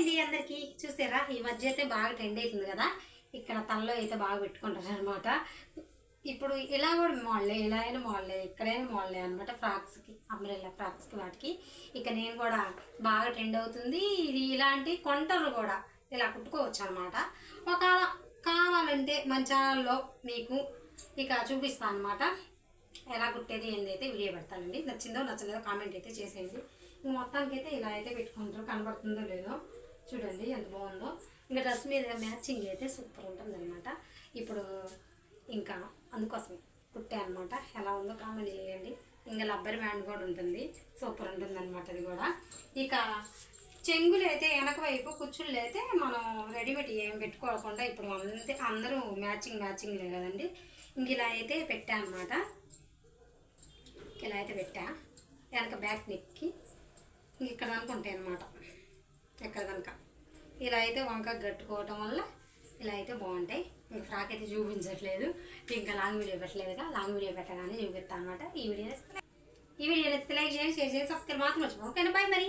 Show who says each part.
Speaker 1: అండి అందరికి. చూసారా? ఈ మధ్య అయితే బాగా ట్రెండ్ అవుతుంది కదా? ఇక్కడ తలలో అయితే బాగా పెట్టుకుంటారు అనమాట ఇప్పుడు ఇలా కూడా మోడలే ఇలా అయినా మోడలే ఇక్కడైనా మోడలే అనమాట ఫ్రాక్స్కి అంబ్రెల్లా ఫ్రాక్స్కి వాటికి. ఇక నేను కూడా బాగా ట్రెండ్ అవుతుంది. ఇది ఇలాంటి కొంటలు కూడా ఇలా కుట్టుకోవచ్చు అనమాట ఒకవేళ కావాలంటే మన ఛానల్లో మీకు ఇక చూపిస్తాను అనమాట ఎలా కుట్టేది ఏంది అయితే వీడియో పెడతానండి. నచ్చిందో నచ్చలేదో కామెంట్ అయితే చేసేయండి. మొత్తానికి అయితే ఇలా అయితే పెట్టుకుంటారు. కనబడుతుందో లేదో. చూడండి ఎంత బాగుందో. ఇంకా డ్రెస్ మీద మ్యాచింగ్ అయితే సూపర్ ఉంటుంది అనమాట ఇప్పుడు ఇంకా అందుకోసం కుట్టే అనమాట ఎలా ఉందో కామెంట్ చేయండి. ఇంకా లబ్బర్ బ్యాండ్ కూడా ఉంటుంది. సూపర్ ఉంటుంది అనమాట అది కూడా. ఇక చెంగులు అయితే వెనక వైపు కుచ్చుళ్ళు అయితే మనం రెడీమేడ్ ఏం పెట్టుకోకుండా ఇప్పుడు అంతే అందరూ మ్యాచింగ్ మ్యాచింగ్లే కదండి. ఇంక ఇలా అయితే పెట్టా అనమాట ఇలా అయితే పెట్టా. వెనక బ్యాక్ నెక్కి. ఇంక ఇక్కడ అనుకుంటాయి అనమాట ఇలా అయితే వంక కట్టుకోవటం వల్ల ఇలా అయితే బాగుంటాయి. మీకు ఫ్రాక్ అయితే చూపించట్లేదు. ఇంకా లాంగ్ వీడియో పెట్టలేదుగా లాంగ్ వీడియో పెట్టగానే చూపిస్తాను అనమాట ఈ వీడియో ఈ వీడియో నచ్చితే లైక్ చేయండి షేర్ చేసి సబ్స్క్రైబ్ మాత్రం వచ్చి ఓకేనా? బాయ్ మరి.